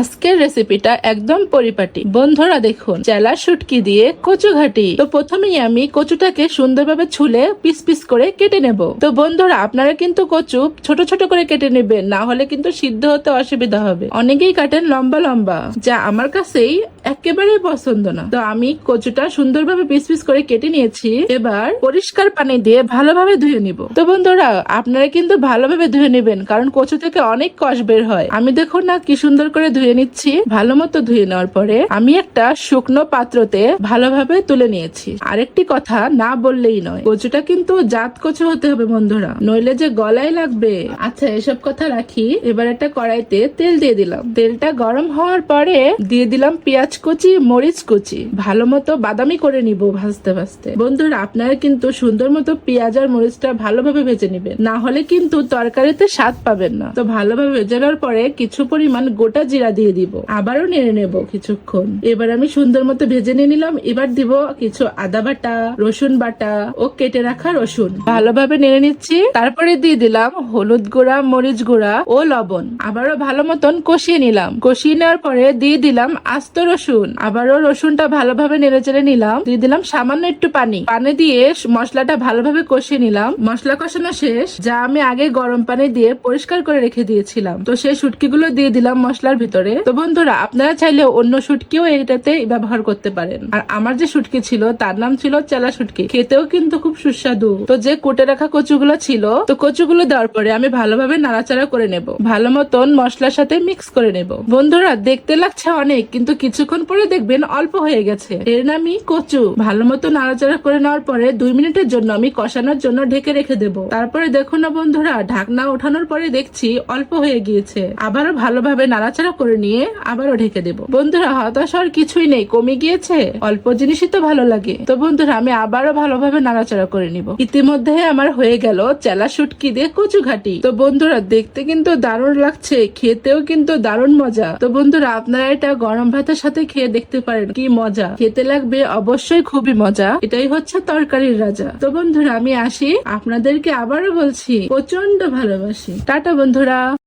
আজকের রেসিপিটা একদম পরিপাটি। বন্ধুরা দেখুন, চেলা শুটকি দিয়ে কচু ঘাটি। তো প্রথমেই আমি কচুটাকে সুন্দরভাবে ছুলে পিস পিস করে কেটে নেব। তো বন্ধুরা, আপনারা কিন্তু কচু ছোট ছোট করে কেটে নেবেন, না হলে কিন্তু সিদ্ধ হতে অসুবিধা হবে। অনেকেই কাটেন লম্বা লম্বা, যা আমার কাছেই একেবারেই পছন্দ না। তো আমি কচুটা সুন্দরভাবে পিস পিস করে কেটে নিয়েছি। এবার পরিষ্কার পানি দিয়ে ভালোভাবে ধুয়ে নিব। তো বন্ধুরা, আপনারা কিন্তু ভালোভাবে ধুয়ে নেবেন, কারণ কচু থেকে অনেক কষ বের হয়। আমি দেখুন না কি সুন্দর করে ধুয়ে নিচ্ছি। ভালো মতো ধুয়ে নেওয়ার পরে আমি একটা শুকনো পাত্রতে ভালোভাবে তুলে নিয়েছি। আরেকটি কথা না বললেই নয়, কচুটা কিন্তু জাত কচু হতে হবে বন্ধুরা, নইলে যে গলায় লাগবে। আচ্ছা এসব কথা রাখি। এবার একটা কড়াইতে তেল দিয়ে দিলাম। তেলটা গরম হওয়ার পরে দিয়ে দিলাম পেঁয়াজ কুচি, মরিচ কুচি। ভালো মতো বাদামি করে নিব ভাজতে ভাজতে। বন্ধুরা, আপনারা কিন্তু সুন্দর মতো পেঁয়াজ আর মরিচটা ভালোভাবে ভেজে নেবেন। না হলে কিন্তু তরকারিতে স্বাদ পাবেন না। তো ভালোভাবে ভেজে নেওয়ার পরে কিছু পরিমাণ গোটা জিরা দিয়ে দিব। আবারও নেড়ে নেব কিছুক্ষণ। এবার আমি সুন্দর মতো ভেজে নিয়ে নিলাম। এবার দিব কিছু আদা বাটা, রসুন বাটা ও কেটে রাখা রসুন। ভালোভাবে নেড়ে নিচ্ছি। তারপরে দিয়ে দিলাম হলুদ গুঁড়া, মরিচ গুঁড়া ও লবণ। আবারও ভালো মতন কষিয়ে নিলাম। কষিয়ে নেওয়ার পরে দিয়ে দিলাম আস্ত রসুন। আবারও রসুনটা ভালোভাবে নেড়ে চেড়ে নিলাম। দিয়ে দিলাম সামান্য একটু পানি। পানি দিয়ে মশলাটা ভালোভাবে কষিয়ে নিলাম। মশলা কষানো শেষ। যা আমি আগে গরম পানি দিয়ে পরিষ্কার করে রেখে দিয়েছিলাম। তো সেই শুটকিগুলো দিয়ে দিলাম মশলার ভিতরে। তো বন্ধুরা, আপনারা চাইলে অন্য শুটকিও এটাতে ব্যবহার করতে পারেন। আর আমার যে শুটকি ছিল, তার নাম ছিল চেলা শুটকি। খেতেও কিন্তু খুব সুস্বাদু। তো যে কুটে রাখা কচুগুলো ছিল, তো কচুগুলো দেওয়ার পরে আমি ভালোভাবে নাড়াচাড়া করে নেব। ভালো মতন মশলার সাথে মিক্স করে নেব। বন্ধুরা, দেখতে লাগছে অনেক, কিন্তু কিছুক্ষণ পরে দেখবেন অল্প হয়ে গেছে। এর নামই কচু। ভালো মতো নাড়াচাড়া করে নেওয়ার পরে দুই মিনিটের জন্য আমি কষানোর জন্য ঢেকে রেখে দেব। তারপরে দেখুন না বন্ধুরা, ঢাকনা ওঠানোর পরে দেখছি অল্প হয়ে গিয়েছে। আবারও ভালোভাবে নাড়াচাড়া করে নিয়ে আবারও ঢেকে দেব। বন্ধুরা, হতাশ কিছুই নেই, কমে গিয়েছে। অল্প জিনিসই তো ভালো লাগে। তো বন্ধুরা, আমি আবারও ভালোভাবে নাড়াচাড়া করে নিব। ইতিমধ্যে আমার হয়ে গেল চেলা শুটকি দিয়ে কচু ঘাটি। তো বন্ধুরা, দেখতে কিন্তু দারুণ লাগছে, খেতেও কিন্তু দারুণ মজা। তো বন্ধুরা, আপনারা এটা গরম ভাতের সাথে খেয়ে দেখতে পারেন কি মজা। খেতে লাগবে অবশ্যই খুবই মজা। এটাই হচ্ছে তরকারির রাজা। তো বন্ধুরা, আমি আসি। আপনাদেরকে আবারও বলছি প্রচণ্ড ভালোবাসি। টাটা বন্ধুরা।